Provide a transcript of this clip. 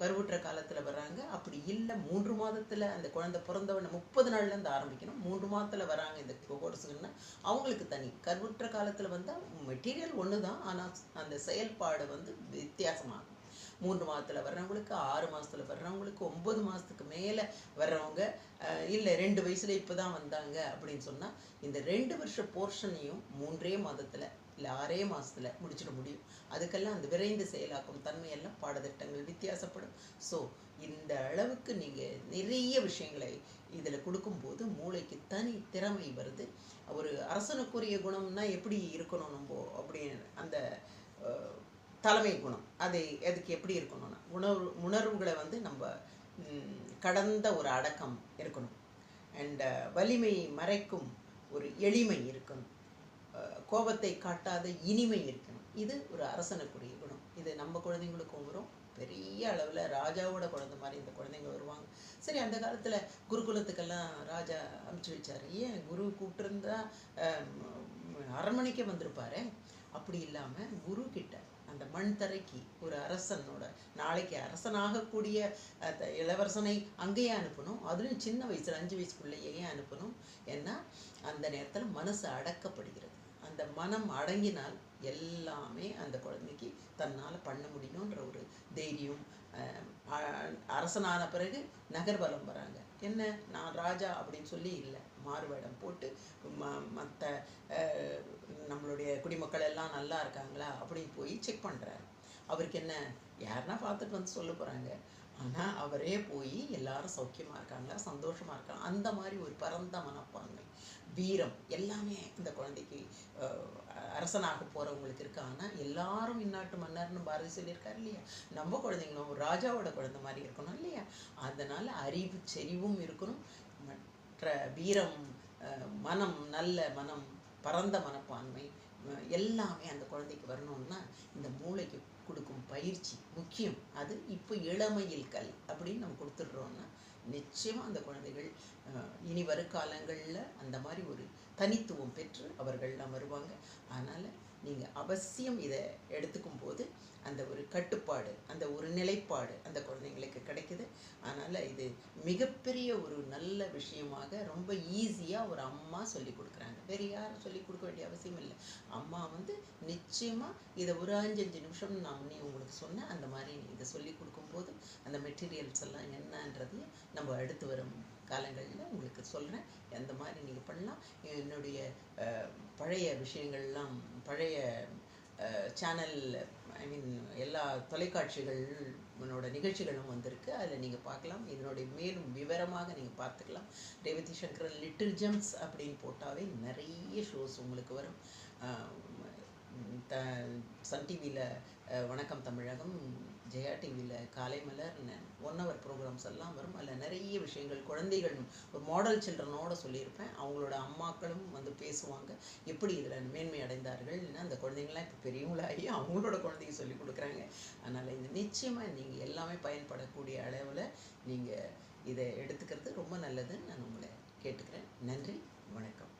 கருவுற்ற காலத்தில் வர்றாங்க. அப்படி இல்லை மூன்று மாதத்தில் அந்த குழந்தை பிறந்தவன முப்பது நாள்லேருந்து ஆரம்பிக்கணும். மூன்று மாதத்தில் வராங்க இந்த கோர்ஸுங்கன்னா அவங்களுக்கு தனி. கருவுற்ற காலத்தில் வந்தால் மெட்டீரியல் ஒன்று தான் ஆனால் அந்த செயல்பாடு வந்து வித்தியாசமாகும். மூன்று மாதத்தில் வர்றவங்களுக்கு ஆறு மாதத்தில் வர்றவங்களுக்கு ஒம்பது மாதத்துக்கு மேலே வர்றவங்க இல்லை ரெண்டு வயசில் இப்போ தான் வந்தாங்க அப்படின்னு சொன்னால் இந்த ரெண்டு வருஷ போர்ஷனையும் மூன்றே மாதத்தில் இல்லை ஆறே மாதத்தில் முடிச்சிட முடியும். அதுக்கெல்லாம் அந்த விரைந்து செயலாக்கும் தன்மையெல்லாம் பாடத்திட்டங்கள் வித்தியாசப்படும். ஸோ இந்த அளவுக்கு நீங்கள் நிறைய விஷயங்களை இதில் கொடுக்கும்போது மூளைக்கு தனி திறமை வருது. ஒரு அரசனுக்குரிய குணம்னா எப்படி இருக்கணும் நம்ம அப்படின்னு அந்த தலைமை குணம் அதை அதுக்கு எப்படி இருக்கணும்னா உணர்வு உணர்வுகளை வந்து நம்ம கடந்த ஒரு அடக்கம் இருக்கணும். அண்ட் வலிமை மறைக்கும் ஒரு எளிமை இருக்கணும். கோபத்தை காட்டாத இனிமை இருக்கணும். இது ஒரு அரசனுக்குரிய குணம். இது நம்ம குழந்தைங்களுக்கும் வரும். பெரிய அளவில் ராஜாவோட குழந்தை மாதிரி இந்த குழந்தைங்க வருவாங்க. சரி அந்த காலத்தில் குருகுலத்துக்கெல்லாம் ராஜா அமுச்சு வச்சாரு. ஏன் குரு கூப்பிட்டுருந்தா அஹ், அரண்மனைக்கே வந்திருப்பாரு? அப்படி இல்லாமல் குரு கிட்ட அந்த மண் தரைக்கு ஒரு அரசனோட நாளைக்கு அரசனாகக்கூடிய இளவரசனை அங்கேயே அனுப்பணும். அதுலேயும் சின்ன வயசில் அஞ்சு வயசுக்குள்ளேயே அனுப்பணும். ஏன்னா அந்த நேரத்தில் மனசு அடக்கப்படுகிறது. அந்த மனம் அடங்கினால் எல்லாமே அந்த குழந்தைக்கு தன்னால் பண்ண முடியுன்ற ஒரு தைரியம் அரசனான பிறகு நகர்வலம் வராங்க. என்ன? நான் ராஜா அப்படின்னு சொல்லி இல்லை. மாறுவேடம் போட்டு ம மற்ற நம்மளுடைய குடிமக்கள் எல்லாம் நல்லா இருக்காங்களா அப்படின்னு போய் செக் பண்ணுறாரு அவருக்கு என்ன? யாருன்னா பார்த்துட்டு வந்து சொல்ல போகிறாங்க ஆனால் அவரே போய் எல்லாரும் சௌக்கியமாக இருக்காங்களா சந்தோஷமாக இருக்காங்க அந்த மாதிரி ஒரு பரந்த மனப்பான்மை. வீரம் எல்லாமே இந்த குழந்தைக்கு அரசனாக போகிறவங்களுக்கு இருக்கு. ஆனால் எல்லாரும் இந்நாட்டு மன்னர்னு பாரதி சொல்லியிருக்காரு இல்லையா? நம்ம குழந்தைங்களும் ஒரு ராஜாவோட குழந்தை மாதிரி இருக்கணும் இல்லையா? அதனால் அறிவு செறிவும் இருக்கணும். மற்ற வீரம் மனம் நல்ல மனம் பரந்த மனப்பான்மை எல்லாமே அந்த குழந்தைக்கு வரணும்னா இந்த மூளைக்கு கொடுக்கும் பயிற்சி முக்கியம். அது இப்போ இளமையில் கல் அப்படின்னு நம்ம கொடுத்துட்றோன்னா நிச்சயமாக அந்த குழந்தைகள் அஹ், இனி வருக்காலங்களில் அந்த மாதிரி ஒரு தனித்துவம் பெற்று அவர்கள்லாம் வருவாங்க. அதனால் நீங்கள் அவசியம் இதை எடுத்துக்கும் போது அந்த ஒரு கட்டுப்பாடு அந்த ஒரு நிலைப்பாடு அந்த குழந்தைங்களுக்கு கிடைக்குது. அதனால் இது மிகப்பெரிய ஒரு நல்ல விஷயமாக ரொம்ப ஈஸியாக ஒரு அம்மா சொல்லி கொடுக்குறாங்க. வேறு யாரும் சொல்லி கொடுக்க வேண்டிய அவசியம் இல்லை. அம்மா வந்து நிச்சயமாக இதை ஒரு அஞ்சு அஞ்சு நிமிஷம் நான் முன்னே உங்களுக்கு சொன்னேன் அந்த மாதிரி இதை சொல்லி கொடுக்கும்போது அந்த மெட்டீரியல்ஸ் எல்லாம் என்னன்றதையும் நம்ம அடுத்து வரும் காலங்களில் உங்களுக்கு சொல்கிறேன் அந்த மாதிரி நீங்கள் பண்ணலாம். என்னுடைய பழைய விஷயங்கள்லாம் பழைய சேனல் ஐ மீன் எல்லா தொலைக்காட்சிகள் உன்னோட நிகழ்ச்சிகளும் வந்திருக்கு. அதில் நீங்கள் பார்க்கலாம். இதனுடைய மேலும் விவரமாக நீங்கள் பார்த்துக்கலாம். ரேவதி சங்கரன் லிட்டில் ஜெம்ஸ் அப்படின்னு போட்டாவே நிறைய ஷோஸ் உங்களுக்கு வரும். த சன் டிவியில் வணக்கம் தமிழகம் ஜெயா டிவியில் காலை மலர் ஒன் ஹவர் ப்ரோக்ராம்ஸ் எல்லாம் வரும். அதில் நிறைய விஷயங்கள் குழந்தைகள் ஒரு மாடல் சில்ட்ரனோட சொல்லியிருப்பேன். அவங்களோட அம்மாக்களும் வந்து பேசுவாங்க. எப்படி இதில் மேன்மை அடைந்தார்கள் அந்த குழந்தைங்களாம் இப்போ பெரியவங்களாகி அவங்களோட குழந்தைங்க சொல்லி கொடுக்குறாங்க. அதனால் இந்த நிச்சயமாக நீங்கள் எல்லாமே பயன்படக்கூடிய அளவில் நீங்கள் இதை எடுத்துக்கிறது ரொம்ப நல்லதுன்னு நான் உங்களை கேட்டுக்கிறேன். நன்றி வணக்கம்.